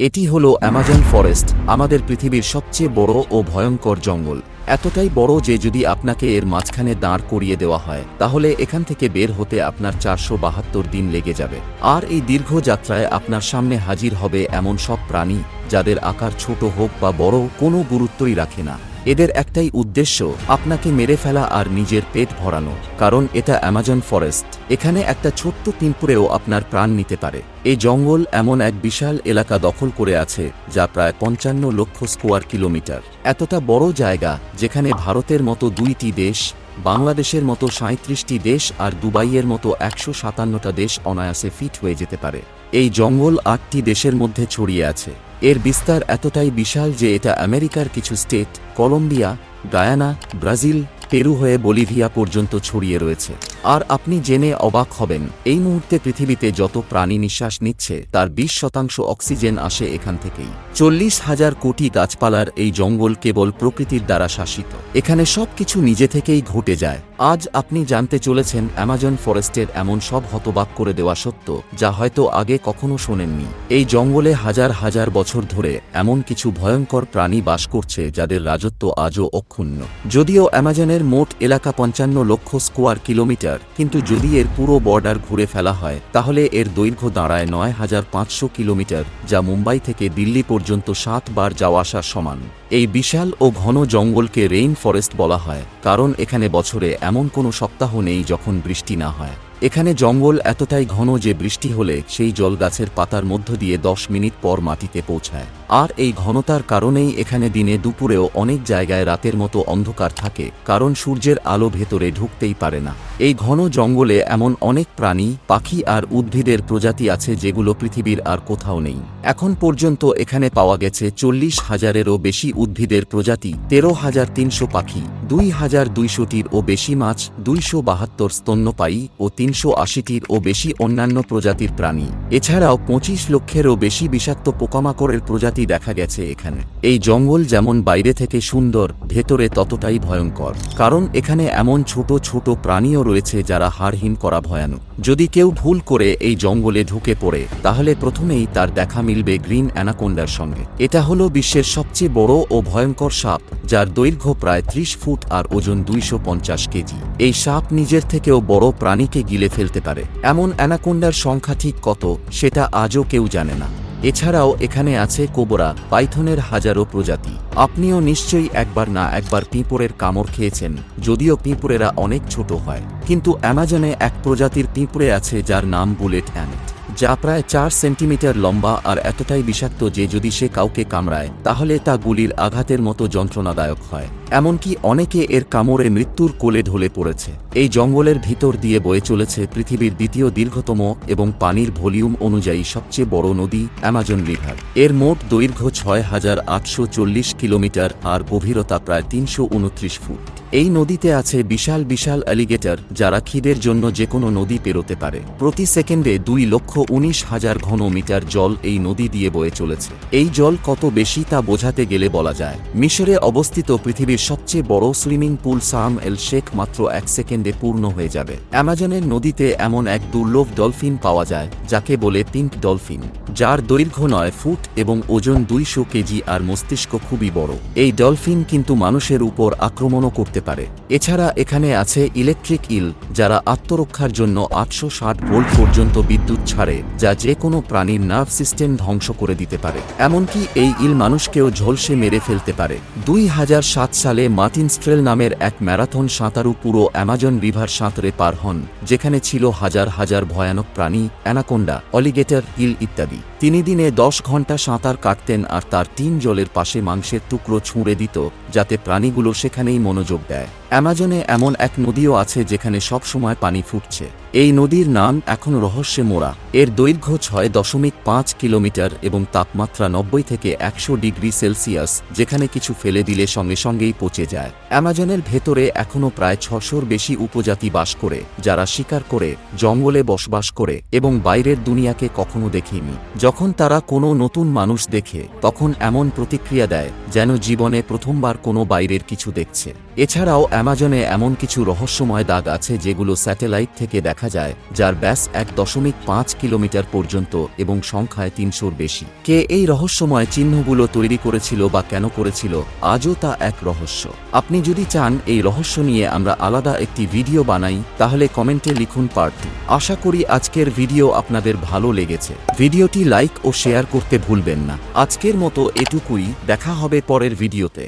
এটি হল Amazon forest, আমাদের পৃথিবীর সবচেয়ে বড় ও ভয়ঙ্কর জঙ্গল। এতটাই বড় যে যদি আপনাকে এর মাঝখানে দাঁড় করিয়ে দেওয়া হয়, তাহলে এখান থেকে বের হতে আপনার চারশো বাহাত্তর দিন লেগে যাবে। আর এই দীর্ঘ যাত্রায় আপনার সামনে হাজির হবে এমন সব প্রাণী, যাদের আকার ছোট হোক বা বড়, কোনো গুরুত্বই রাখে না। এদের একটাই উদ্দেশ্য, আপনাকে মেরে ফেলা আর নিজের পেট ভরানো, কারণ এটা অ্যামাজন ফরেস্ট। এখানে একটা ছোট্ট পিম্পুরেও আপনার প্রাণ নিতে পারে। এই জঙ্গল এমন এক বিশাল এলাকা দখল করে আছে, যা প্রায় পঞ্চান্ন লক্ষ স্কোয়ার কিলোমিটার। এতটা বড় জায়গা, যেখানে ভারতের মতো দুইটি দেশ বাংলাদেশের মতো সাঁত্রিশটি দেশ আর দুবাইয়ের মতো একশো সাতান্নটা দেশ অনায়াসে ফিট হয়ে যেতে পারে। এই জঙ্গল আটটি দেশের মধ্যে ছড়িয়ে আছে। এর বিস্তার এতটাই বিশাল যে এটা আমেরিকার কিছু state, Colombia, Guyana, Brazil, Peru হয়ে বলিভিয়া পর্যন্ত ছড়িয়ে রয়েছে। আর আপনি জেনে অবাক হবেন, এই মুহূর্তে পৃথিবীতে যত প্রাণী নিঃশ্বাস নিচ্ছে, তার বিশ শতাংশ অক্সিজেন আসে এখান থেকেই। চল্লিশ হাজার কোটি গাছপালার এই জঙ্গল কেবল প্রকৃতির দ্বারা শাসিত। এখানে সবকিছু নিজে থেকেই ঘটে যায়। আজ আপনি জানতে চলেছেন, অ্যামাজন ফরেস্টের এমন সব হতবাক করে দেওয়া সত্য, যা হয়তো আগে কখনো শোনেননি। এই জঙ্গলে হাজার হাজার বছর ধরে এমন কিছু ভয়ঙ্কর প্রাণী বাস করছে, যাদের রাজত্ব আজও অক্ষুণ্ণ। যদিও অ্যামাজনের মোট এলাকা পঞ্চান্ন লক্ষ স্কোয়ার কিলোমিটার কিন্তু যদি এর পুরো বর্ডার ঘুরে ফেলা হয়, তাহলে এর দৈর্ঘ্য দাঁড়ায় নয় হাজার পাঁচশো কিলোমিটার, যা মুম্বাই থেকে দিল্লি পর্যন্ত সাত বার যাওয়া আসার সমান। এই বিশাল ও ঘন জঙ্গলকে রেইন ফরেস্ট বলা হয়, কারণ এখানে বছরে এমন কোনো সপ্তাহ নেই যখন বৃষ্টি না হয়। এখানে জঙ্গল এতটাই ঘন যে বৃষ্টি হলে সেই জল গাছের পাতার মধ্য দিয়ে দশ মিনিট পর মাটিতে পৌঁছায়। আর এই ঘনতার কারণেই এখানে দিনে দুপুরেও অনেক জায়গায় রাতের মতো অন্ধকার থাকে, কারণ সূর্যের আলো ভেতরে ঢুকতেই পারে না। এই ঘন জঙ্গলে এমন অনেক প্রাণী, পাখি আর উদ্ভিদের প্রজাতি আছে যেগুলো পৃথিবীর আর কোথাও নেই। এখন পর্যন্ত এখানে পাওয়া গেছে চল্লিশ হাজারেরও বেশি উদ্ভিদের প্রজাতি, তেরো হাজার তিনশো পাখি, দুই হাজার দুইশোটির ও বেশি মাছ, দুইশো বাহাত্তর স্তন্যপায়ী ও তিনশো আশিটির ও বেশি অন্যান্য প্রজাতির প্রাণী। এছাড়াও পঁচিশ লক্ষেরও বেশি বিষাক্ত পোকামাকড়ের প্রজাতি দেখা গেছে এখানে। এই জঙ্গল যেমন বাইরে থেকে সুন্দর, ভেতরে ততটাই ভয়ঙ্কর। কারণ এখানে এমন ছোট ছোট প্রাণীও রয়েছে যারা হাড়হীন করা ভয়ানক। যদি কেউ ভুল করে এই জঙ্গলে ঢুকে পড়ে, তাহলে প্রথমেই তার দেখা মিলবে গ্রিন অ্যানাকোন্ডার সঙ্গে। এটা হলো বিশ্বের সবচেয়ে বড় ও ভয়ঙ্কর সাপ, যার দৈর্ঘ্য প্রায় ত্রিশ ফুট আর ওজন দুইশো পঞ্চাশ কেজি। এই সাপ নিজের থেকেও বড় প্রাণীকে গিলে ফেলতে পারে। এমন অ্যানাকোন্ডার সংখ্যা ঠিক কত, সেটা আজও কেউ জানে না। এছাড়াও এখানে আছে কোবরা, পাইথনের হাজারো প্রজাতি। আপনিও নিশ্চয়ই একবার না একবার পিঁপড়ের কামড় খেয়েছেন, যদিও পিঁপড়েরা অনেক ছোট হয়। কিন্তু অ্যামাজনে এক প্রজাতির পিঁপড়ে আছে যার নাম বুলেট অ্যান্ট যা প্রায় চার সেন্টিমিটার লম্বা আর এতটাই বিষাক্ত যে যদি সে কাউকে কামড়ায়, তাহলে তা গুলির আঘাতের মতো যন্ত্রণাদায়ক হয়। এমনকি অনেকে এর কামড়ে মৃত্যুর কোলে ঢলে পড়েছে। এই জঙ্গলের ভিতর দিয়ে বয়ে চলেছে পৃথিবীর দ্বিতীয় দীর্ঘতম এবং পানির ভলিউম অনুযায়ী সবচেয়ে বড় নদী অ্যামাজন রিভার এর মোট দৈর্ঘ্য ছয় হাজার আটশো চল্লিশ কিলোমিটার আর গভীরতা প্রায় তিনশো উনত্রিশ ফুট। এই নদীতে আছে বিশাল বিশাল অ্যালিগেটর যারা খিদের জন্য যে কোনো নদী পেরোতে পারে। প্রতি সেকেন্ডে দুই লক্ষ উনিশ হাজার ঘন মিটার জল এই নদী দিয়ে বয়ে চলেছে। এই জল কত বেশি তা বোঝাতে গেলে বলা যায়। মিশরে অবস্থিত পৃথিবীর সবচেয়ে বড় সুইমিং পুল সাম এল শেখ মাত্র এক সেকেন্ডে পূর্ণ হয়ে যাবে। অ্যামাজনের নদীতে এমন এক দুর্লভ ডলফিন পাওয়া যায়, যাকে বলে পিঙ্ক ডলফিন, যার দৈর্ঘ্য নয় ফুট এবং ওজন দুইশো কেজি আর মস্তিষ্ক খুবই বড়। এই ডলফিন কিন্তু মানুষের উপর আক্রমণও করতে পারে। এছাড়া এখানে আছে ইলেকট্রিক ইল, যারা আত্মরক্ষার জন্য আটশো ষাট ভোল্ট পর্যন্ত বিদ্যুৎ ছাড়ে, যা যে কোনো প্রাণীর নার্ভ সিস্টেম ধ্বংস করে দিতে পারে। এমনকি এই ইল মানুষকেও ঝলসে মেরে ফেলতে পারে। দুই হাজার সাত সালে মার্টিন স্ট্রেল নামের এক ম্যারাথন সাঁতারু পুরো অ্যামাজন রিভার সাঁতরে পার হন, যেখানে ছিল হাজার হাজার ভয়ানক প্রাণী, অ্যানাকোন্ডা, অলিগেটর, হিল ইত্যাদি। তিনি দিনে দশ ঘণ্টা সাঁতার কাটতেন আর তার তিন জলের পাশে মাংসের টুকরো ছুঁড়ে দিত, যাতে প্রাণীগুলো সেখানেই মনোযোগ দেয়। অ্যামাজনে এমন এক নদীও আছে যেখানে সব সময় পানি ফুটছে। এই নদীর নাম এখন রহস্যে মোড়া। এর দৈর্ঘ্য ছয় দশমিক পাঁচ কিলোমিটার এবং তাপমাত্রা নব্বই থেকে একশো ডিগ্রি সেলসিয়াস, যেখানে কিছু ফেলে দিলে সঙ্গে সঙ্গেই পচে যায়। অ্যামাজনের ভেতরে এখনও প্রায় ছশোর বেশি উপজাতি বাস করে, যারা শিকার করে, জঙ্গলে বসবাস করে এবং বাইরের দুনিয়াকে কখনো দেখিনি। যখন তারা কোনো নতুন মানুষ দেখে, তখন এমন প্রতিক্রিয়া দেয় যেন জীবনে প্রথমবার কোনো বাইরের কিছু দেখছে। এছাড়াও অ্যামাজনে এমন কিছু রহস্যময় দাগ আছে যেগুলো স্যাটেলাইট থেকে দেখা যায়, যার ব্যাস এক দশমিক পাঁচ কিলোমিটার পর্যন্ত এবং সংখ্যায় তিনশোর বেশি। কে এই রহস্যময় চিহ্নগুলো তৈরি করেছিল বা কেন করেছিল, আজও তা এক রহস্য। আপনি যদি চান এই রহস্য নিয়ে আমরা আলাদা একটি ভিডিও বানাই, তাহলে কমেন্টে লিখুন পার্ট। আশা করি আজকের ভিডিও আপনাদের ভালো লেগেছে। ভিডিওটি লাইক ও শেয়ার করতে ভুলবেন না। আজকের মতো এটুকুই, দেখা হবে পরের ভিডিওতে।